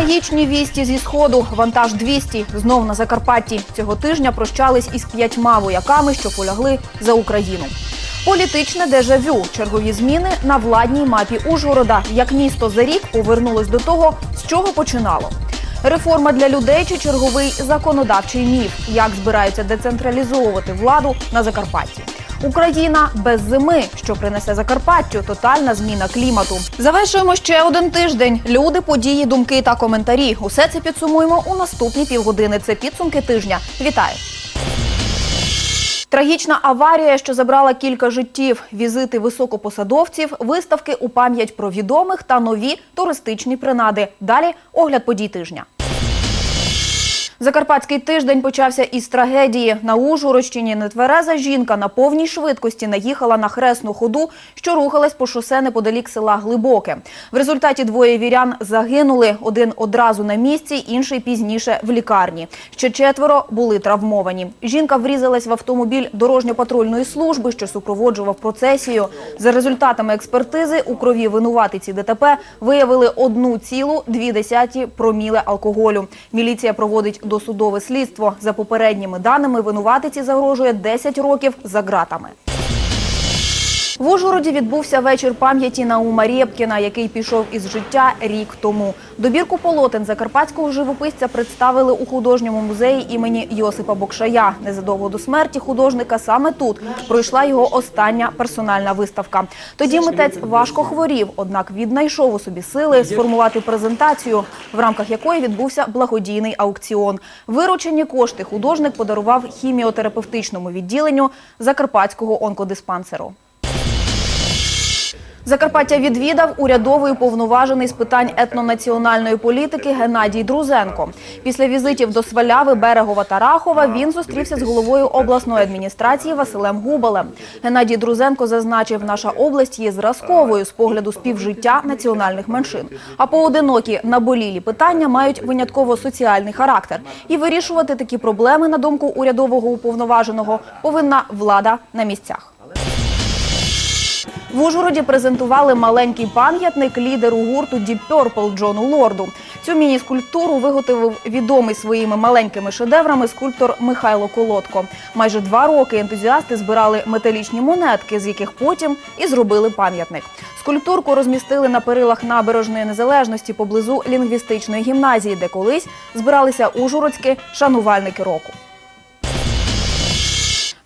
Трагічні вісті зі сходу. Вантаж 200 знов на Закарпатті. Цього тижня прощались із п'ятьма вояками, що полягли за Україну. Політичне дежавю. Чергові зміни на владній мапі Ужгорода. Як місто за рік повернулось до того, з чого починало. Реформа для людей чи черговий законодавчий міф. Як збираються децентралізовувати владу на Закарпатті. Україна без зими, що принесе Закарпаттю тотальна зміна клімату. Завершуємо ще один тиждень. Люди, події, думки та коментарі. Усе це підсумуємо у наступні півгодини. Це підсумки тижня. Вітаю! Трагічна аварія, що забрала кілька життів, візити високопосадовців, виставки у пам'ять про відомих та нові туристичні принади. Далі огляд подій тижня. Закарпатський тиждень почався із трагедії. На Ужгородщині нетвереза жінка на повній швидкості наїхала на хресну ходу, що рухалась по шосе неподалік села Глибоке. В результаті двоє вірян загинули. Один одразу на місці, інший пізніше в лікарні. Ще четверо були травмовані. Жінка врізалась в автомобіль дорожньо-патрульної служби, що супроводжував процесію. За результатами експертизи у крові винуватиці ДТП виявили одну цілу дві десяті проміле алкоголю. Міліція проводить досудове слідство. За попередніми даними, винуватиці загрожує 10 років за ґратами. В Ужгороді відбувся вечір пам'яті Наума Рєпкіна, який пішов із життя рік тому. Добірку полотен закарпатського живописця представили у художньому музеї імені Йосипа Бокшая. Незадовго до смерті художника саме тут пройшла його остання персональна виставка. Тоді митець важко хворів, однак віднайшов у собі сили сформувати презентацію, в рамках якої відбувся благодійний аукціон. Виручені кошти художник подарував хіміотерапевтичному відділенню Закарпатського онкодиспансеру. Закарпаття відвідав урядовий повноважений з питань етнонаціональної політики Геннадій Друзенко. Після візитів до Сваляви, Берегова та Рахова він зустрівся з головою обласної адміністрації Василем Губалем. Геннадій Друзенко зазначив, наша область є зразковою з погляду співжиття національних меншин. А поодинокі наболілі питання мають винятково соціальний характер. І вирішувати такі проблеми, на думку урядового уповноваженого, повинна влада на місцях. В Ужгороді презентували маленький пам'ятник лідеру гурту Deep Purple Джону Лорду. Цю міні-скульптуру виготовив відомий своїми маленькими шедеврами скульптор Михайло Колодко. Майже два роки ентузіасти збирали металічні монетки, з яких потім і зробили пам'ятник. Скульптурку розмістили на перилах набережної незалежності поблизу лінгвістичної гімназії, де колись збиралися ужгородські шанувальники року.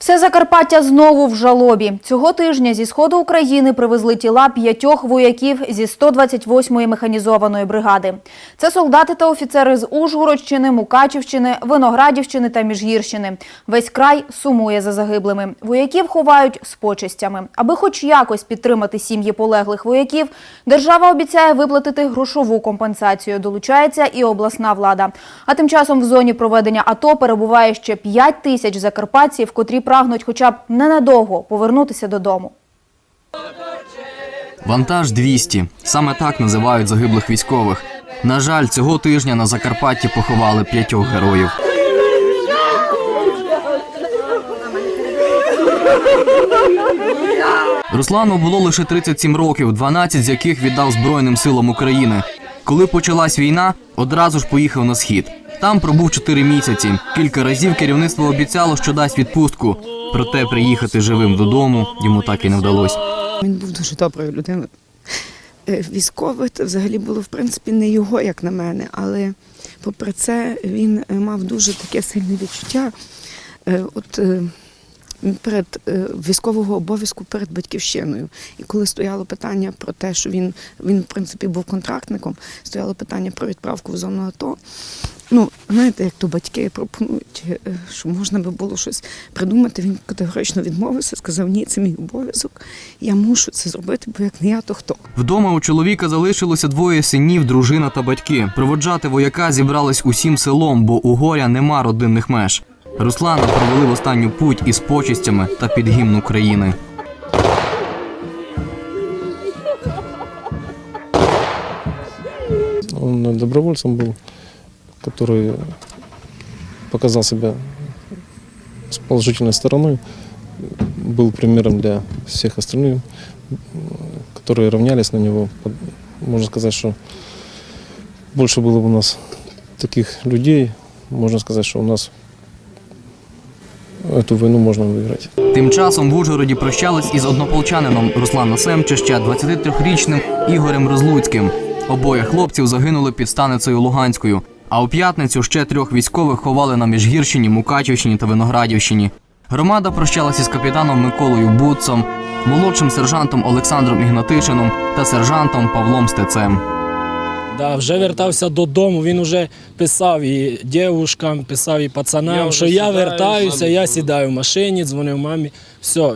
Все Закарпаття знову в жалобі. Цього тижня зі сходу України привезли тіла п'ятьох вояків зі 128-ї механізованої бригади. Це солдати та офіцери з Ужгородщини, Мукачівщини, Виноградівщини та Міжгірщини. Весь край сумує за загиблими. Вояків ховають з почестями. Аби хоч якось підтримати сім'ї полеглих вояків, держава обіцяє виплатити грошову компенсацію. Долучається і обласна влада. А тим часом в зоні проведення АТО перебуває ще 5 тисяч закарпатців, котрі прагнуть хоча б ненадовго повернутися додому. Вантаж 200. Саме так називають загиблих військових. На жаль, цього тижня на Закарпатті поховали п'ятьох героїв. Руслану було лише 37 років, 12 з яких віддав Збройним силам України. Коли почалась війна, одразу ж поїхав на схід. Там пробув 4 місяці. Кілька разів керівництво обіцяло, що дасть відпустку. Проте приїхати живим додому йому так і не вдалося. Він був дуже доброю людиною. Е, Військовий це взагалі було в принципі не його, як на мене, але попри це він е, мав дуже таке сильне відчуття. е, От перед військового обов'язку перед батьківщиною. І коли стояло питання про те, що він, він в принципі був контрактником, стояло питання про відправку в зону АТО. Ну, знаєте, як то батьки пропонують, е, що можна би було щось придумати. Він категорично відмовився, сказав, ні, це мій обов'язок. Я мушу це зробити, бо як не я, то хто? Вдома у чоловіка залишилося двоє синів, дружина та батьки. Проводжати вояка зібрались усім селом, бо у горя нема родинних меж. Руслана провели в останню путь із почестями та під гімн України. Он добровольцем был, который показал себя с положительной стороны, был примером для всех остальных, которые равнялись на него. Можно сказать, что больше было бы у нас таких людей, можно сказать, что у нас эту войну можно выиграть. Тим часом в Ужгороді прощались із однополчанином Русланом Семчища, 23-річним Ігорем Розлуцьким. Обоє хлопців загинули під станицею Луганською. А у п'ятницю ще трьох військових ховали на Міжгірщині, Мукачівщині та Виноградівщині. Громада прощалася з капітаном Миколою Буцом, молодшим сержантом Олександром Ігнатишином та сержантом Павлом Стецем. Да, вже вертався додому. Він вже писав і дівушкам, писав і пацанам, що я вертаюся, я сідаю в машині, дзвонив мамі. Все,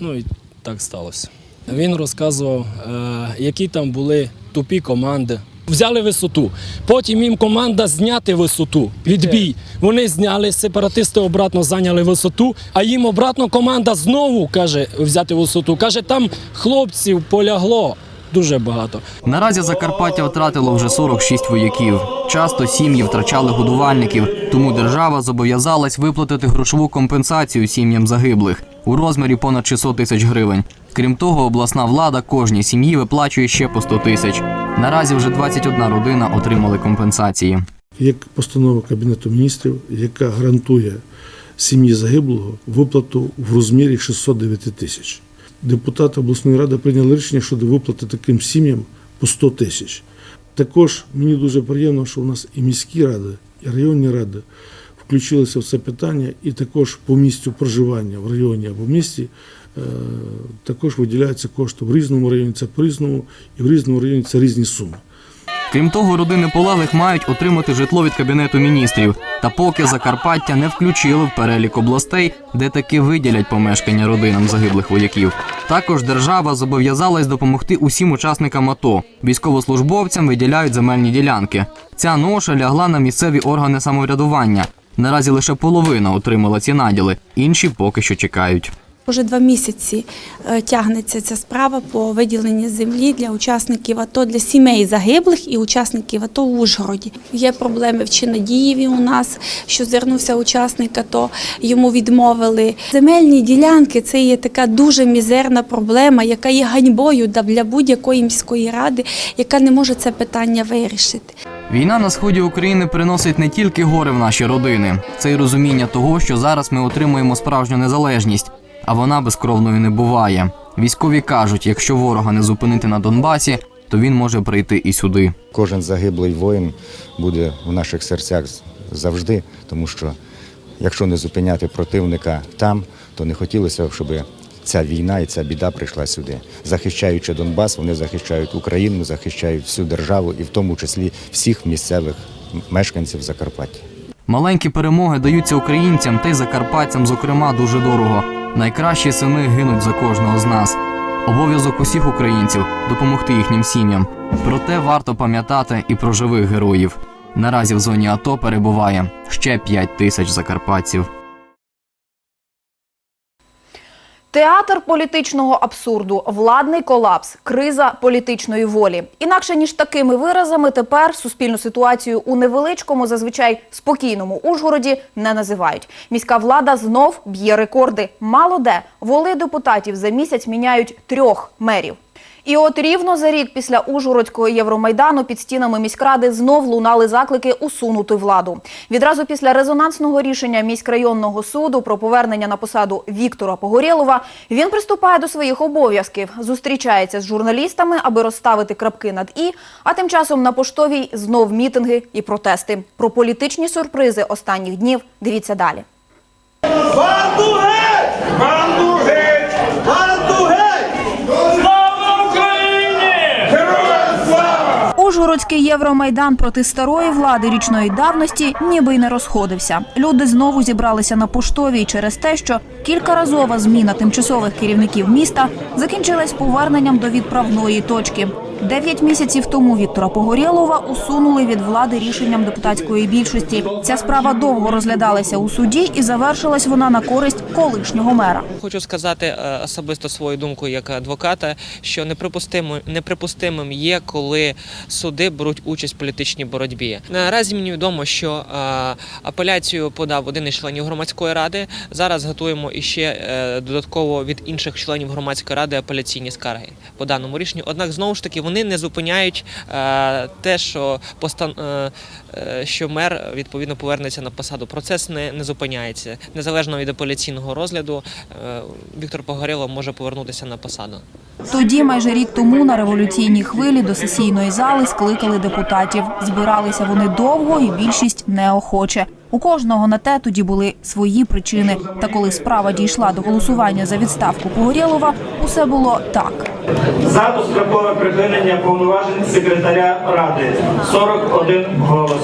ну і так сталося. Він розказував, е, які там були тупі команди. Взяли висоту. Потім їм команда зняти висоту. Відбій. Вони зняли, сепаратисти обратно зайняли висоту, а їм обратно команда знову каже взяти висоту. Каже, там хлопців полягло дуже багато. Наразі Закарпаття втратило вже 46 вояків. Часто сім'ї втрачали годувальників, тому держава зобов'язалась виплатити грошову компенсацію сім'ям загиблих у розмірі понад 600 тисяч гривень. Крім того, обласна влада кожній сім'ї виплачує ще по 100 тисяч. Наразі вже 21 родина отримали компенсації. Є постанова Кабінету міністрів, яка гарантує сім'ї загиблого виплату в розмірі 609 тисяч. Депутати обласної ради прийняли рішення щодо виплати таким сім'ям по 100 тисяч. Також мені дуже приємно, що у нас і міські ради, і районні ради включилися в це питання, і також по місцю проживання в районі або місті також виділяються кошти в різному районі. Це по-різному, і в різному районі це різні суми. Крім того, родини полеглих мають отримати житло від кабінету міністрів. Та поки Закарпаття не включили в перелік областей, де таки виділять помешкання родинам загиблих вояків. Також держава зобов'язалась допомогти усім учасникам АТО. Військовослужбовцям виділяють земельні ділянки. Ця ноша лягла на місцеві органи самоврядування. Наразі лише половина отримала ці наділи, інші поки що чекають. Уже два місяці е, тягнеться ця справа по виділенні землі для учасників АТО, для сімей загиблих і учасників АТО в Ужгороді. Є проблеми в Чинадієві у нас, що звернувся учасник АТО, йому відмовили. Земельні ділянки це є така дуже мізерна проблема, яка є ганьбою для будь-якої міської ради, яка не може це питання вирішити. Війна на сході України приносить не тільки горе в наші родини, це й розуміння того, що зараз ми отримуємо справжню незалежність, а вона безкровною не буває. Військові кажуть, якщо ворога не зупинити на Донбасі, то він може прийти і сюди. Кожен загиблий воїн буде в наших серцях завжди, тому що якщо не зупиняти противника там, то не хотілося б, щоб ця війна і ця біда прийшла сюди. Захищаючи Донбас, вони захищають Україну, захищають всю державу і в тому числі всіх місцевих мешканців Закарпаття. Маленькі перемоги даються українцям та й закарпатцям, зокрема, дуже дорого. Найкращі сини гинуть за кожного з нас. Обов'язок усіх українців допомогти їхнім сім'ям. Проте варто пам'ятати і про живих героїв. Наразі в зоні АТО перебуває ще 5 тисяч закарпатців. Театр політичного абсурду, владний колапс, криза політичної волі. Інакше ніж такими виразами тепер суспільну ситуацію у невеличкому, зазвичай спокійному Ужгороді не називають. Міська влада знов б'є рекорди. Мало де воли депутатів за місяць міняють трьох мерів. І от рівно за рік після Ужгородського Євромайдану під стінами міськради знов лунали заклики усунути владу. Відразу після резонансного рішення міськрайонного суду про повернення на посаду Віктора Погорєлова він приступає до своїх обов'язків, зустрічається з журналістами, аби розставити крапки над і. А тим часом на поштовій знов мітинги і протести. Про політичні сюрпризи останніх днів дивіться далі. Ужгородський Євромайдан проти старої влади річної давності ніби й не розходився. Люди знову зібралися на поштовій через те, що кількаразова зміна тимчасових керівників міста закінчилась поверненням до відправної точки. Дев'ять місяців тому Віктора Погорєлова усунули від влади рішенням депутатської більшості. Ця справа довго розглядалася у суді і завершилась вона на користь колишнього мера. Хочу сказати е, особисто свою думку як адвоката, що неприпустимо, неприпустимим є, коли суди беруть участь в політичній боротьбі. Наразі мені відомо, що е, апеляцію подав один із членів громадської ради. Зараз готуємо іще е, додатково від інших членів громадської ради апеляційні скарги по даному рішенню. Однак знову ж таки вони не зупиняють е, те, що постан... е, е, що мер відповідно повернеться на посаду. Процес не, не зупиняється. Незалежно від апеляційного розгляду, Віктор Погорєлов може повернутися на посаду. Тоді, майже рік тому, на революційній хвилі до сесійної зали скликали депутатів. Збиралися вони довго і більшість неохоче. У кожного на те тоді були свої причини. Та коли справа дійшла до голосування за відставку Погорєлова, усе було так. За дострокове припинення повноважень секретаря Ради. 41 голос.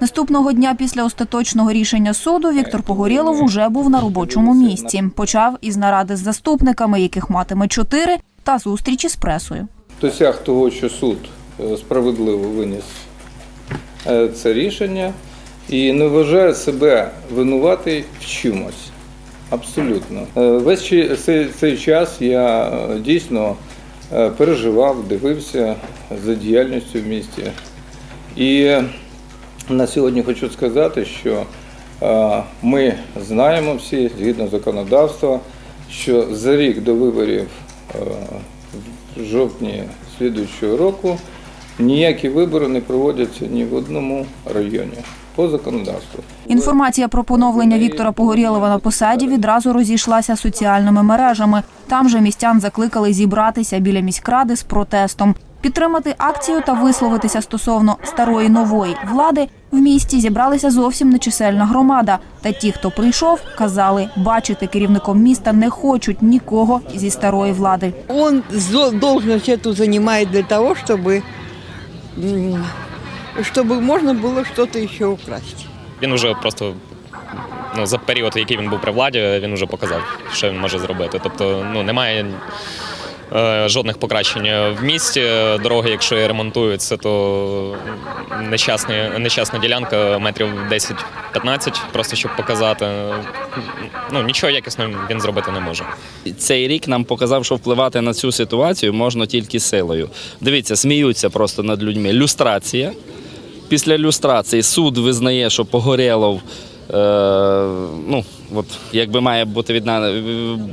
Наступного дня після остаточного рішення суду Віктор Погорєлов уже був на робочому місці. Почав із наради з заступниками, яких матиме чотири, та зустрічі з пресою. досяг того, що суд е, справедливо виніс е, це рішення і не вважає себе винуватий в чомусь. Абсолютно. Е, Весь цей, час я дійсно переживав, дивився за діяльністю в місті. І на сьогодні хочу сказати, що ми знаємо всі, згідно законодавства, що за рік до виборів в жовтні слідуючого року ніякі вибори не проводяться ні в одному районі по законодавству. Інформація про поновлення Віктора Погорєлова на посаді відразу розійшлася соціальними мережами. Там же містян закликали зібратися біля міськради з протестом. Підтримати акцію та висловитися стосовно старої нової влади в місті зібралася зовсім нечисельна громада. Та ті, хто прийшов, казали, бачити керівником міста не хочуть нікого зі старої влади. Он зо- должность эту занимает для того, чтобы, м, чтобы можно было что-то еще украсть. Він вже просто ну, за період, який він був при владі, він вже показав, що він може зробити. Тобто, ну немає е, жодних покращень в місті. Дороги, якщо і ремонтуються, то нещасна ділянка метрів 10-15, просто щоб показати. Ну нічого якісно він зробити не може. Цей рік нам показав, що впливати на цю ситуацію можна тільки силою. Дивіться, сміються просто над людьми. Люстрація. Після люстрації суд визнає, що Погорєлов, е, ну, от, якби має бути відна,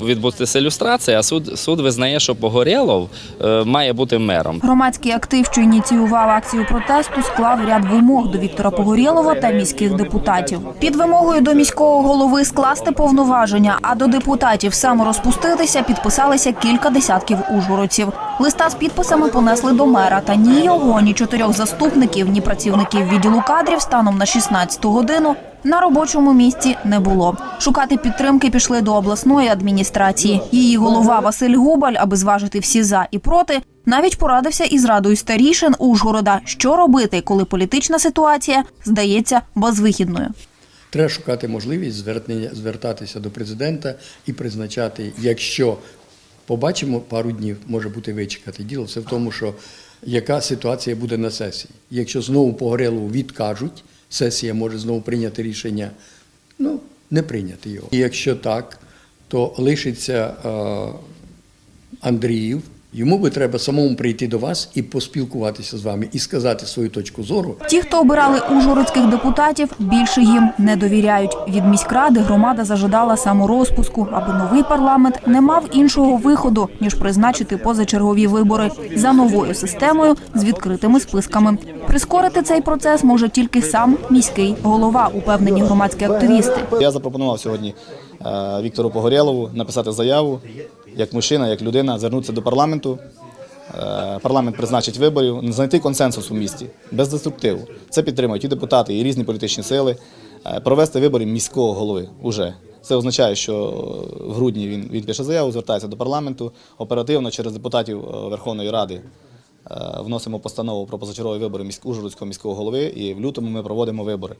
відбутися люстрація, а суд, суд визнає, що Погорєлов е, має бути мером. Громадський актив, що ініціював акцію протесту, склав ряд вимог до Віктора Погорєлова та міських депутатів. Під вимогою до міського голови скласти повноваження, а до депутатів саморозпуститися підписалися кілька десятків ужгородців. Листа з підписами понесли до мера. Та ні його, ні чотирьох заступників, ні працівників відділу кадрів станом на 16 годину на робочому місці не було. Шукати підтримки пішли до обласної адміністрації. Її голова Василь Губаль, аби зважити всі за і проти, навіть порадився із радою старішин Ужгорода, що робити, коли політична ситуація здається безвихідною. Треба шукати можливість звертатися до президента і призначати, якщо побачимо пару днів, може бути вичекати. Діло все в тому, що яка ситуація буде на сесії. Якщо знову Погорелову відкажуть, сесія може знову прийняти рішення, ну, не прийняти його. І якщо так, то лишиться е, Андріїв. Йому би треба самому прийти до вас і поспілкуватися з вами, і сказати свою точку зору. Ті, хто обирали ужгородських депутатів, більше їм не довіряють. Від міськради громада зажадала саморозпуску, аби новий парламент не мав іншого виходу ніж призначити позачергові вибори за новою системою з відкритими списками. Прискорити цей процес може тільки сам міський голова, упевнені громадські активісти. Я запропонував сьогодні е, Віктору Погорєлову написати заяву як мужчина, як людина, звернутися до парламенту. Е, Парламент призначить виборів, знайти консенсус у місті без деструктиву. Це підтримують і депутати, і різні політичні сили. Е, Провести вибори міського голови уже. Це означає, що в грудні він, він пише заяву, звертається до парламенту. Оперативно через депутатів е, Верховної Ради вносимо постанову про позачергові вибори міськ- міського голови, і в лютому ми проводимо вибори.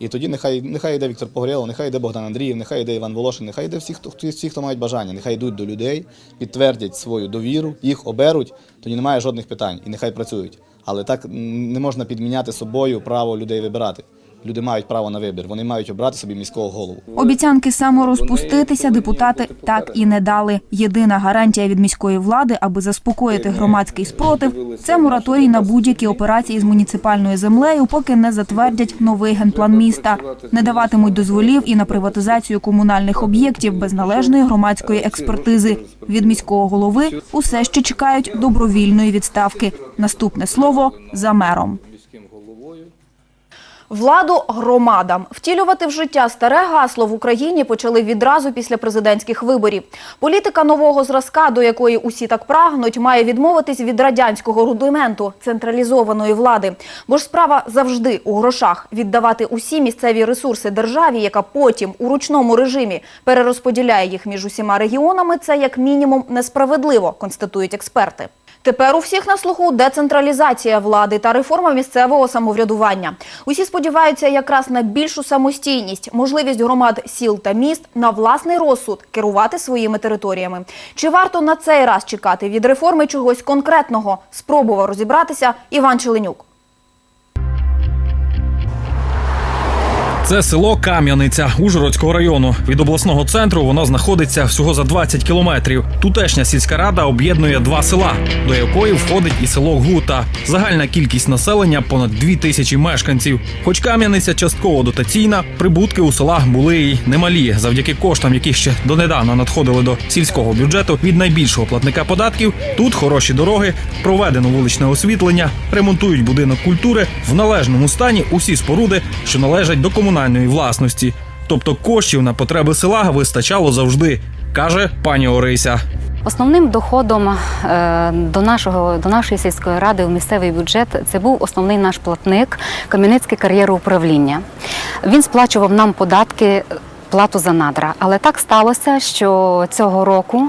І тоді нехай, нехай йде Віктор Погорєлов, нехай йде Богдан Андріїв, нехай йде Іван Волошин, нехай йде всі, хто, всі, хто мають бажання, нехай йдуть до людей, підтвердять свою довіру, їх оберуть, тоді немає жодних питань і нехай працюють. Але так не можна підміняти собою право людей вибирати. Люди мають право на вибір, вони мають обрати собі міського голову. Обіцянки саморозпуститися депутати так і не дали. Єдина гарантія від міської влади, аби заспокоїти громадський спротив, це мораторій на будь-які операції з муніципальною землею, поки не затвердять новий генплан міста. Не даватимуть дозволів і на приватизацію комунальних об'єктів без належної громадської експертизи. Від міського голови усе ще чекають добровільної відставки. Наступне слово за мером. Владу громадам втілювати в життя старе гасло в Україні почали відразу після президентських виборів. Політика нового зразка, до якої усі так прагнуть, має відмовитись від радянського рудименту централізованої влади. Бо ж справа завжди у грошах віддавати усі місцеві ресурси державі, яка потім у ручному режимі перерозподіляє їх між усіма регіонами. Це як мінімум несправедливо, констатують експерти. Тепер у всіх на слуху децентралізація влади та реформа місцевого самоврядування. Усі сподіваються якраз на більшу самостійність, можливість громад сіл та міст на власний розсуд керувати своїми територіями. Чи варто на цей раз чекати від реформи чогось конкретного? Спробував розібратися Іван Челенюк. Це село Кам'яниця Ужгородського району. Від обласного центру воно знаходиться всього за 20 кілометрів. Тутешня сільська рада об'єднує два села, до якої входить і село Гута. Загальна кількість населення понад 2 тисячі мешканців. Хоч Кам'яниця частково дотаційна, прибутки у селах були й немалі, завдяки коштам, які ще донедавна надходили до сільського бюджету від найбільшого платника податків. Тут хороші дороги, проведено вуличне освітлення, ремонтують будинок культури в належному стані усі споруди, що належать до комунальної власності. Тобто коштів на потреби села вистачало завжди, каже пані Орися. Основним доходом е, до нашого до нашої сільської ради в місцевий бюджет це був основний наш платник Кам'янецьке кар'єроуправління. Він сплачував нам податки. Плату за надра, але так сталося, що цього року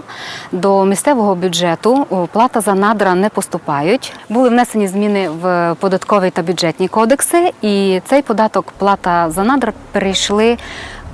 до місцевого бюджету плата за надра не поступають. Були внесені зміни в податковий та бюджетні кодекси, і цей податок плата за надра перейшли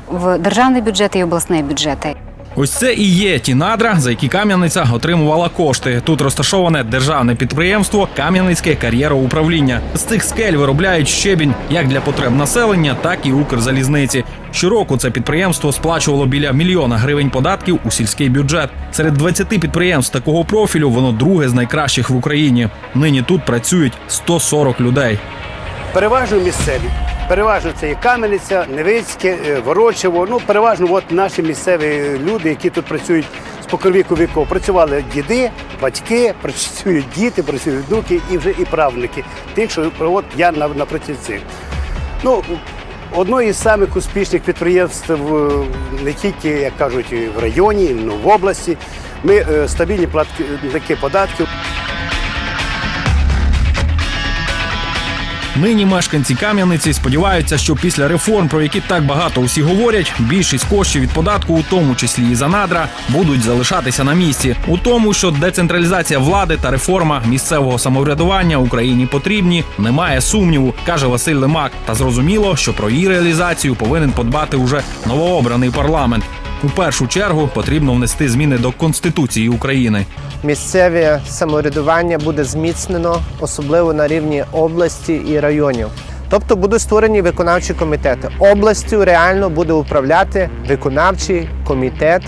в державний бюджет і обласний бюджети. Ось це і є ті надра, за які Кам'яниця отримувала кошти. Тут розташоване державне підприємство Кам'яницьке кар'єроуправління. З цих скель виробляють щебінь як для потреб населення, так і Укрзалізниці. Щороку це підприємство сплачувало біля мільйона гривень податків у сільський бюджет. Серед 20 підприємств такого профілю воно друге з найкращих в Україні. Нині тут працюють 140 людей. Переважно місцеві. Переважно це і Кам'яниця, Невицьке, е, Ворочево. Ну, переважно от наші місцеві люди, які тут працюють з покровіку віков. Працювали діди, батьки, працюють діти, працюють внуки і вже і правнуки. Тих, що от я на- напроти цих. Ну, одно із самих успішних підприємств е, не тільки, як кажуть, в районі, але в області. Ми е, стабільні платники податків. Нині мешканці Кам'яниці сподіваються, що після реформ, про які так багато усі говорять, більшість коштів від податку, у тому числі і за надра, будуть залишатися на місці. У тому, що децентралізація влади та реформа місцевого самоврядування Україні потрібні, немає сумніву, каже Василь Лемак. Та зрозуміло, що про її реалізацію повинен подбати уже новообраний парламент. У першу чергу потрібно внести зміни до Конституції України. Місцеве самоврядування буде зміцнено, особливо на рівні області і районів. Тобто будуть створені виконавчі комітети. Областю реально буде управляти виконавчий комітет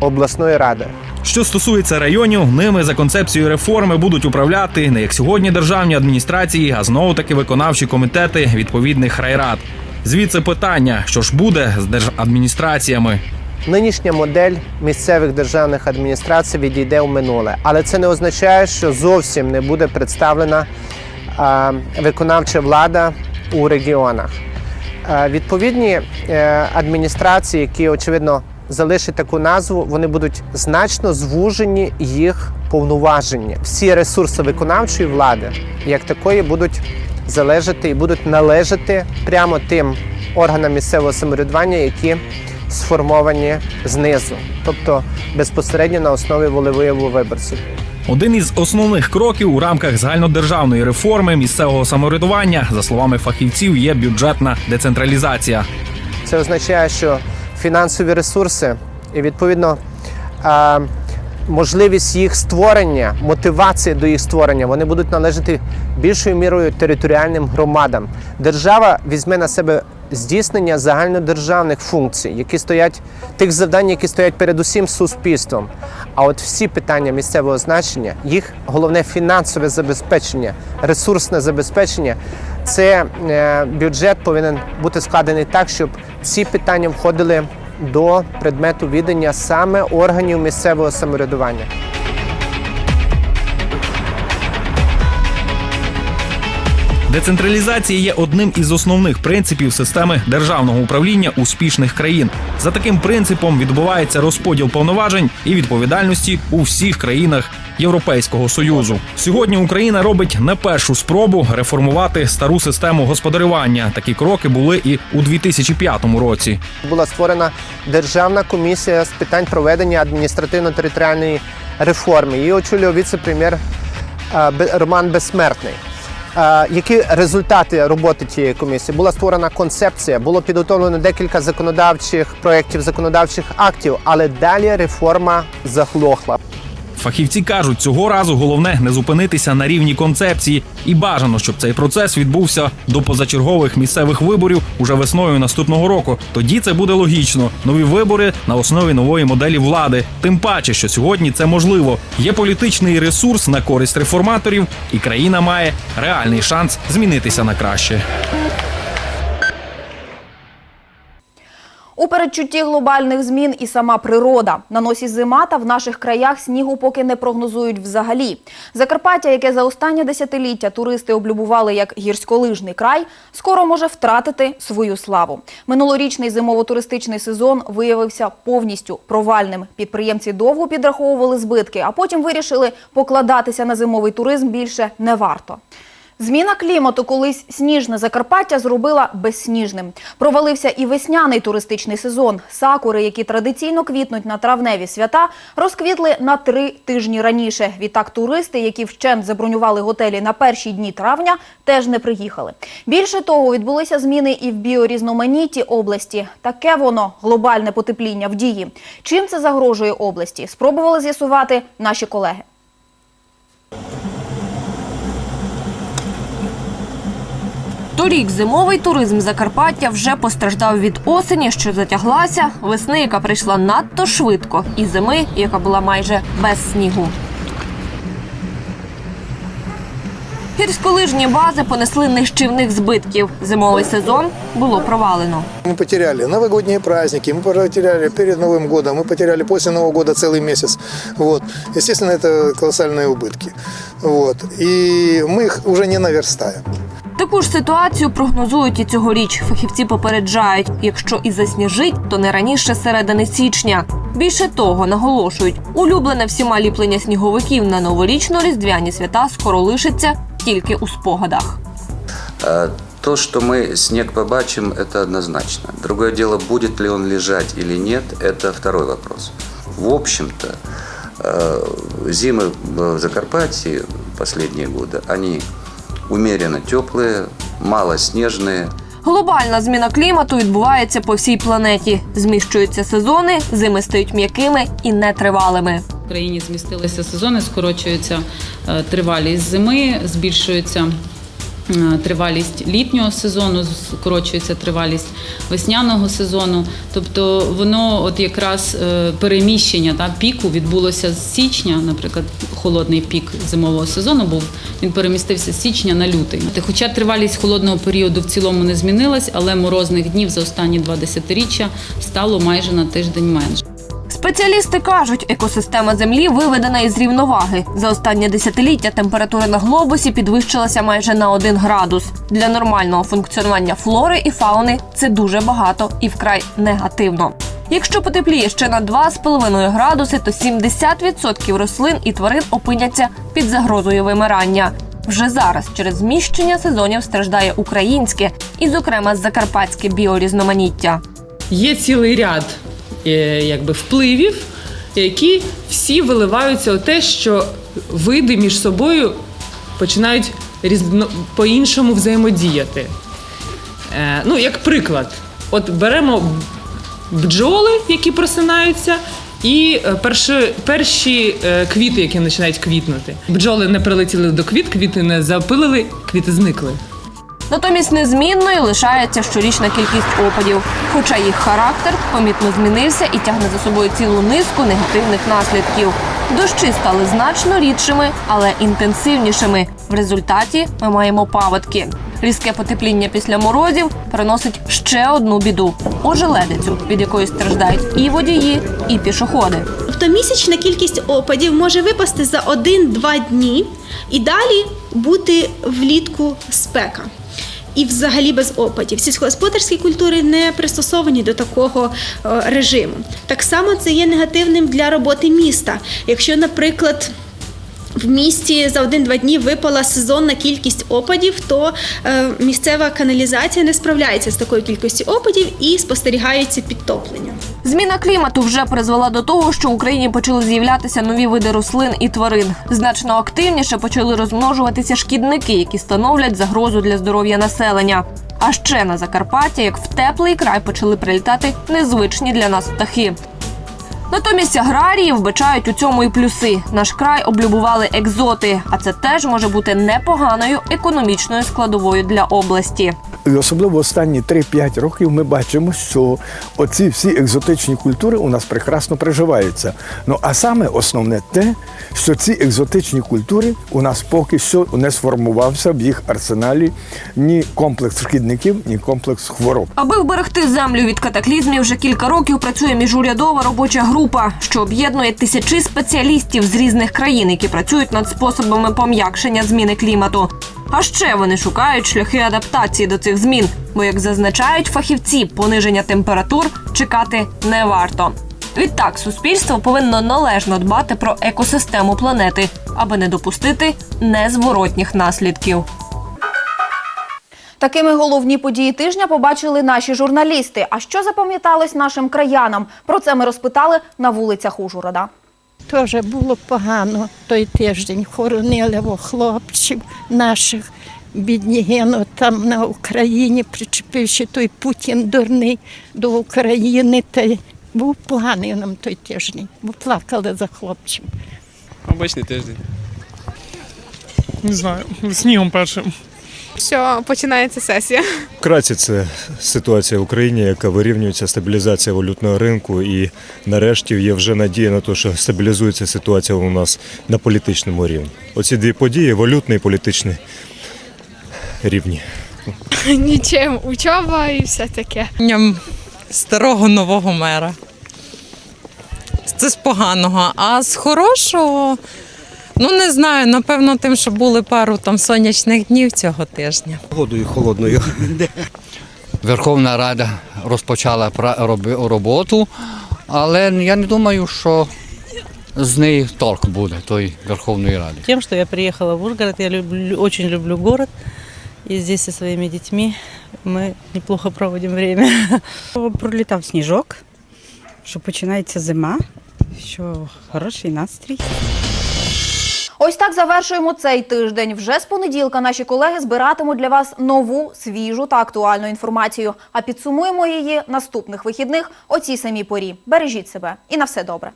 обласної ради. Що стосується районів, ними за концепцією реформи будуть управляти не як сьогодні державні адміністрації, а знову таки виконавчі комітети відповідних райрад. Звідси питання, що ж буде з держадміністраціями. Нинішня модель місцевих державних адміністрацій відійде в минуле, але це не означає, що зовсім не буде представлена виконавча влада у регіонах. Відповідні е, адміністрації, які очевидно залишать таку назву, вони будуть значно звужені їх повноваження. Всі ресурси виконавчої влади, як такої, будуть залежати і будуть належати прямо тим органам місцевого самоврядування, які сформовані знизу, тобто безпосередньо на основі волевияву виборців. Один із основних кроків у рамках загальнодержавної реформи місцевого самоврядування, за словами фахівців, є бюджетна децентралізація. Це означає, що фінансові ресурси і відповідно можливість їх створення, мотивація до їх створення, вони будуть належати більшою мірою територіальним громадам. Держава візьме на себе здійснення загальнодержавних функцій, які стоять тих завдань, які стоять перед усім суспільством. А от всі питання місцевого значення, їх головне фінансове забезпечення, ресурсне забезпечення. Це е, бюджет повинен бути складений так, щоб ці питання входили до предмету відання саме органів місцевого самоврядування. Децентралізація є одним із основних принципів системи державного управління успішних країн. За таким принципом відбувається розподіл повноважень і відповідальності у всіх країнах Європейського союзу. Сьогодні Україна робить не першу спробу реформувати стару систему господарювання. Такі кроки були і у 2005 році. Була створена державна комісія з питань проведення адміністративно-територіальної реформи. Її очолював віце-прем'єр е, Роман Безсмертний. Які результати роботи цієї комісії? Була створена концепція, було підготовлено декілька законодавчих проєктів, законодавчих актів, але далі реформа заглохла. Фахівці кажуть, цього разу головне не зупинитися на рівні концепції, і бажано, щоб цей процес відбувся до позачергових місцевих виборів уже весною наступного року. Тоді це буде логічно. Нові вибори на основі нової моделі влади. Тим паче, що сьогодні це можливо. Є політичний ресурс на користь реформаторів, і країна має реальний шанс змінитися на краще. У передчутті глобальних змін і сама природа. На носі зима та в наших краях снігу поки не прогнозують взагалі. Закарпаття, яке за останнє десятиліття туристи облюбували як гірськолижний край, скоро може втратити свою славу. Минулорічний зимово-туристичний сезон виявився повністю провальним. Підприємці довго підраховували збитки, а потім вирішили покладатися на зимовий туризм більше не варто. Зміна клімату колись сніжне Закарпаття зробила безсніжним. Провалився і весняний туристичний сезон. Сакури, які традиційно квітнуть на травневі свята, розквітли на три тижні раніше. Відтак туристи, які вщент забронювали готелі на перші дні травня, теж не приїхали. Більше того, відбулися зміни і в біорізноманітті області. Таке воно глобальне потепління в дії. Чим це загрожує області? Спробували з'ясувати наші колеги. Торік зимовий туризм Закарпаття вже постраждав від осені, що затяглася, весни, яка прийшла надто швидко, і зими, яка була майже без снігу. Гірськолижні бази понесли нищівних збитків. Зимовий сезон було провалено. Мы потеряли новогодние праздники, мы потеряли перед Новым годом, мы потеряли после Нового года целый месяц. Вот. Естественно, это колоссальные убытки. Вот. И мы их уже не наверстаем. Таку ж ситуацію прогнозують і цьогоріч. Фахівці попереджають, якщо і засніжить, то не раніше середини січня. Більше того, наголошують, улюблене всіма ліплення сніговиків на новорічно-різдвяні свята скоро лишиться тільки у спогадах. Э, То, что мы снег побачим, это однозначно. Другое дело, будет ли он лежать или нет, это второй вопрос. В общем-то, э, зимы в Закарпатье последние годы, они умеренно теплые, малоснежные, Глобальна зміна клімату відбувається по всій планеті. Зміщуються сезони, зими стають м'якими і нетривалими. В Україні змістилися сезони, скорочується е, тривалість зими, збільшується тривалість літнього сезону, скорочується тривалість весняного сезону. Тобто воно от якраз е, переміщення та, піку відбулося з січня, наприклад, холодний пік зимового сезону був, він перемістився з січня на лютий. Хоча тривалість холодного періоду в цілому не змінилась, але морозних днів за останні два десятиріччя стало майже на тиждень менше. Спеціалісти кажуть, екосистема землі виведена із рівноваги. За останнє десятиліття температура на глобусі підвищилася майже на 1 градус. Для нормального функціонування флори і фауни це дуже багато і вкрай негативно. Якщо потепліє ще на 2,5 градуси, то 70% рослин і тварин опиняться під загрозою вимирання. Вже зараз через зміщення сезонів страждає українське і, зокрема, закарпатське біорізноманіття. Є цілий ряд якби, впливів, які всі виливаються у те, що види між собою починають різно, по-іншому взаємодіяти. Е, ну, як приклад, от беремо бджоли, які просинаються, і е, перші, перші е, квіти, які починають квітнути. Бджоли не прилетіли до квіт, квіти не запилили, квіти зникли. Натомість незмінною лишається щорічна кількість опадів, хоча їх характер помітно змінився і тягне за собою цілу низку негативних наслідків. Дощі стали значно рідшими, але інтенсивнішими. В результаті ми маємо паводки. Різке потепління після морозів приносить ще одну біду ожеледицю, від якої страждають і водії, і пішоходи. Тобто місячна кількість опадів може випасти за 1-2 дні і далі бути влітку спека. І взагалі без опадів. Сільськогосподарські культури не пристосовані до такого е, режиму. Так само це є негативним для роботи міста. Якщо, наприклад, в місті за один-два дні випала сезонна кількість опадів, то е, місцева каналізація не справляється з такою кількістю опадів і спостерігаються підтоплення. Зміна клімату вже призвела до того, що в Україні почали з'являтися нові види рослин і тварин. Значно активніше почали розмножуватися шкідники, які становлять загрозу для здоров'я населення. А ще на Закарпатті, як в теплий край, почали прилітати незвичні для нас птахи. Натомість аграрії вбачають у цьому і плюси. Наш край облюбували екзоти, а це теж може бути непоганою економічною складовою для області. І особливо останні 3-5 років ми бачимо, що оці всі екзотичні культури у нас прекрасно приживаються. Ну а саме основне те, що ці екзотичні культури у нас поки що не сформувався в їх арсеналі ні комплекс шкідників, ні комплекс хвороб. Аби вберегти землю від катаклізмів, вже кілька років працює міжурядова робоча група, що об'єднує тисячі спеціалістів з різних країн, які працюють над способами пом'якшення зміни клімату. А ще вони шукають шляхи адаптації до цих змін, бо, як зазначають фахівці, пониження температур чекати не варто. Відтак, суспільство повинно належно дбати про екосистему планети, аби не допустити незворотніх наслідків. Такими головні події тижня побачили наші журналісти. А що запам'яталось нашим краянам? Про це ми розпитали на вулицях Ужгорода. Теж було погано той тиждень. Хоронили во хлопців наших бідні гинуть там на Україні, причепивши той Путін дурний до України. Та був поганий нам той тиждень, бо плакали за хлопців. Обичний тиждень. Не знаю, снігом першим. Що починається сесія. Вкратце це ситуація в Україні, яка вирівнюється, стабілізація валютного ринку, і нарешті є вже надія на те, що стабілізується ситуація у нас на політичному рівні. Оці дві події валютний і політичний рівні. Нічим, учоба і все таке. старого нового мера. Це з поганого. А з хорошого, ну не знаю, напевно, тим, що були пару там сонячних днів цього тижня. Погодою холодною. Верховна Рада розпочала роботу, але я не думаю, що з неї толк буде, той Верховної Ради. Тем, что я приехала в Ужгород, я люблю, очень люблю город. И здесь со своими детьми мы неплохо проводим время. Пролітав сніжок, що починається зима, що хороший настрій. Ось так завершуємо цей тиждень. Вже з понеділка наші колеги збиратимуть для вас нову, свіжу та актуальну інформацію. А підсумуємо її наступних вихідних о цій самій порі. Бережіть себе і на все добре.